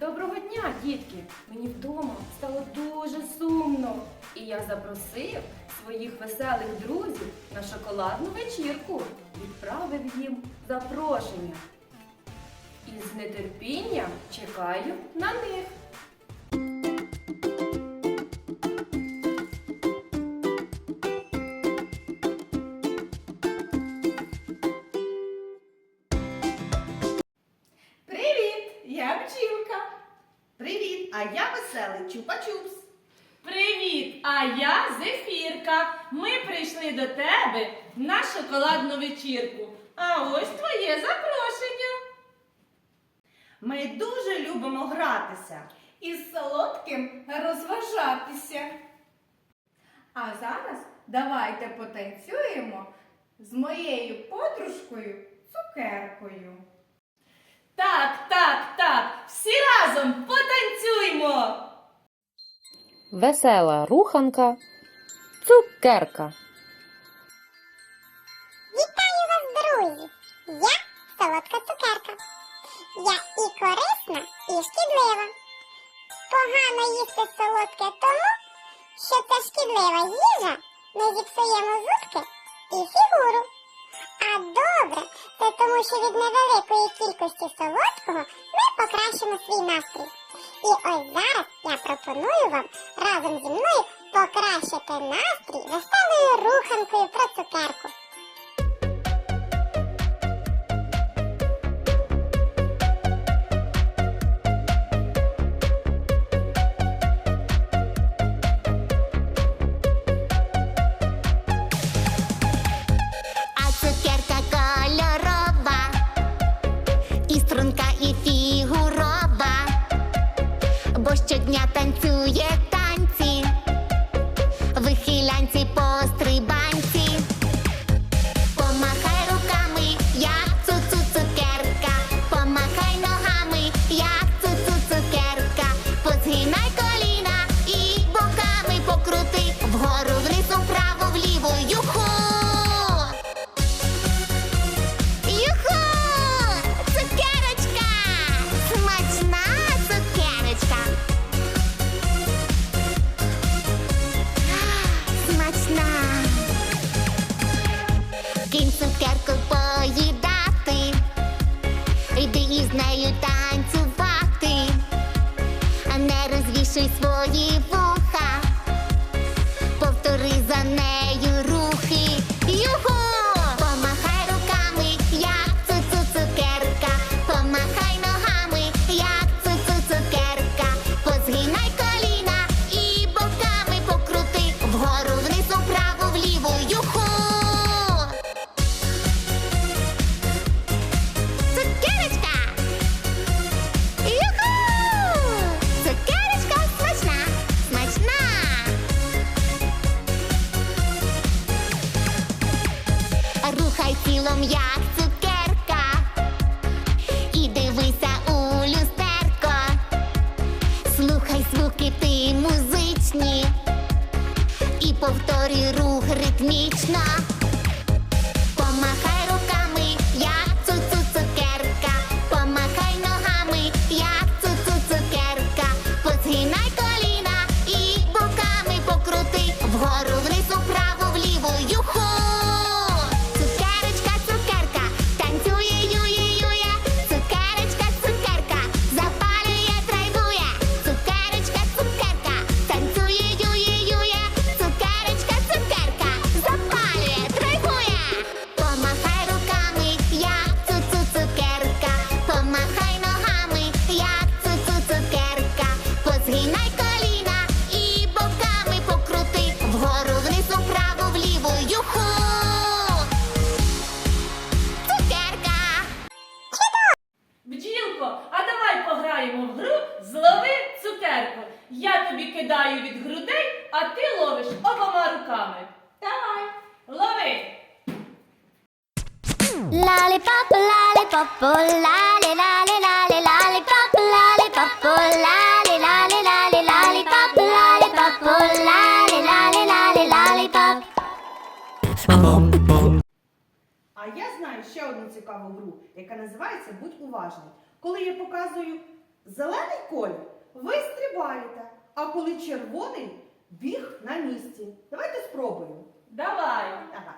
Доброго дня, дітки! Мені вдома стало дуже сумно. І я запросив своїх веселих друзів на шоколадну вечірку. Відправив їм запрошення. І з нетерпінням чекаю на них. Привіт! Я бджілка. А я веселий Чупа-Чупс. Привіт! А я Зефірка. Ми прийшли до тебе на шоколадну вечірку. А ось твоє запрошення. Ми дуже любимо гратися. і з солодким розважатися. А зараз давайте потанцюємо з моєю подружкою цукеркою. Так, так, так. Всі разом потанцюймо. Весела руханка, цукерка. Вітаю вас, друзі! Я солодка цукерка. Я і корисна, і шкідлива. Погано їсти солодке тому, що ця шкідлива їжа не зіпсує мозутки і фігуру. А добре, це тому, що від невеликої кількості солодкого ми покращимо свій настрій. І ось зараз я пропоную вам разом зі мною покращити настрій веселою руханкою про цукерку. Кинь цукерку поїдати, йди із нею танцювати, повторюй рух ритмічно. Я тобі кидаю від грудей, а ти ловиш обома руками. Давай! Лови! Lollipop, lollipop, lolly, lolly, lolly, lollipop, lollipop, lolly, lolly, lolly, lollipop, lollipop, lolly, lolly, lolly, lollipop. А я знаю ще одну цікаву гру, яка називається Будь уважний. Коли я показую Зелений колір ви стрибаєте, а коли червоний біг на місці. Давайте спробуємо. Давай. Ага.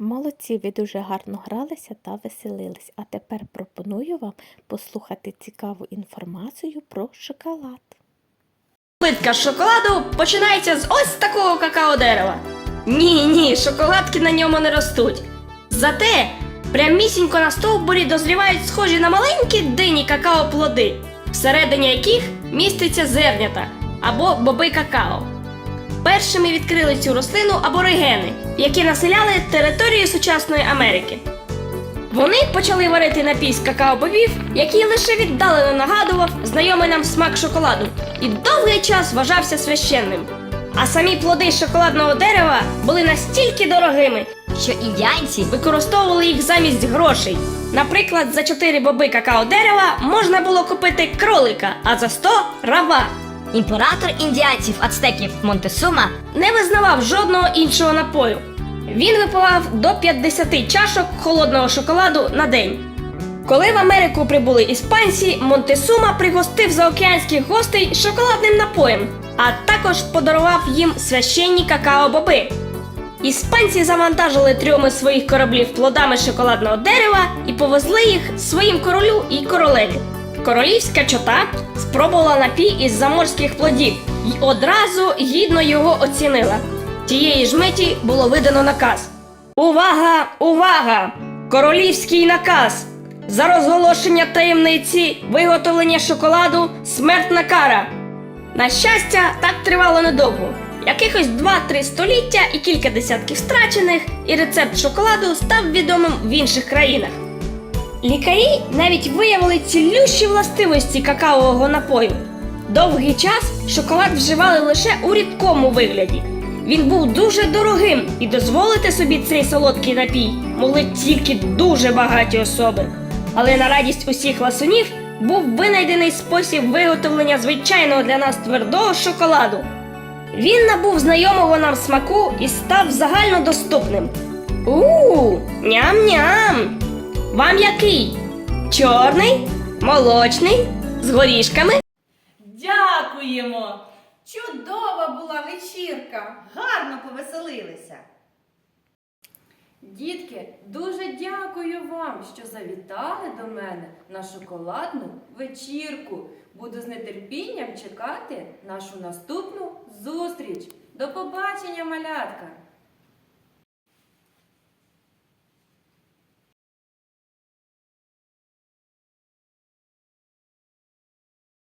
Молодці, ви дуже гарно гралися та веселились. А тепер пропоную вам послухати цікаву інформацію про шоколад. Плитка шоколаду починається з ось такого какао-дерева. Ні, ні, шоколадки на ньому не ростуть. Зате прямісінько на стовбурі дозрівають схожі на маленькі дині какао-плоди, всередині яких міститься зернята або боби какао. Першими відкрили цю рослину аборигени, які населяли територію сучасної Америки. Вони почали варити напій з какао-бобів, який лише віддалено нагадував знайомий нам смак шоколаду, і довгий час вважався священним. А самі плоди шоколадного дерева були настільки дорогими, що індіанці використовували їх замість грошей. Наприклад, за 4 боби какао дерева можна було купити кролика, а за 100 раба. Імператор індіанців ацтеків Монтесума не визнавав жодного іншого напою. Він випивав до 50 чашок холодного шоколаду на день. Коли в Америку прибули іспанці, Монтесума пригостив заокеанських гостей шоколадним напоєм, а також подарував їм священні какао-боби. Іспанці завантажили трьоми своїх кораблів плодами шоколадного дерева і повезли їх своїм королю і королеві. Королівська чота спробувала напій із заморських плодів і одразу гідно його оцінила. Тієї ж миті було видано наказ. Увага! Увага! Королівський наказ! За розголошення таємниці виготовлення шоколаду смертна кара. На щастя, так тривало недовго. Якихось 2-3 століття і кілька десятків страчених, і рецепт шоколаду став відомим в інших країнах. Лікарі навіть виявили цілющі властивості какаового напою. Довгий час шоколад вживали лише у рідкому вигляді. Він був дуже дорогим, і дозволити собі цей солодкий напій могли тільки дуже багаті особи. Але на радість усіх ласунів був винайдений спосіб виготовлення звичайного для нас твердого шоколаду. Він набув знайомого нам смаку і став загальнодоступним. У, ням-ням! Вам який? Чорний? Молочний? З горішками? Дякуємо. Чудова була вечірка. Гарно повеселилися. Дітки, дуже дякую вам, що завітали до мене на шоколадну вечірку. Буду з нетерпінням чекати нашу наступну зустріч. До побачення, малятка!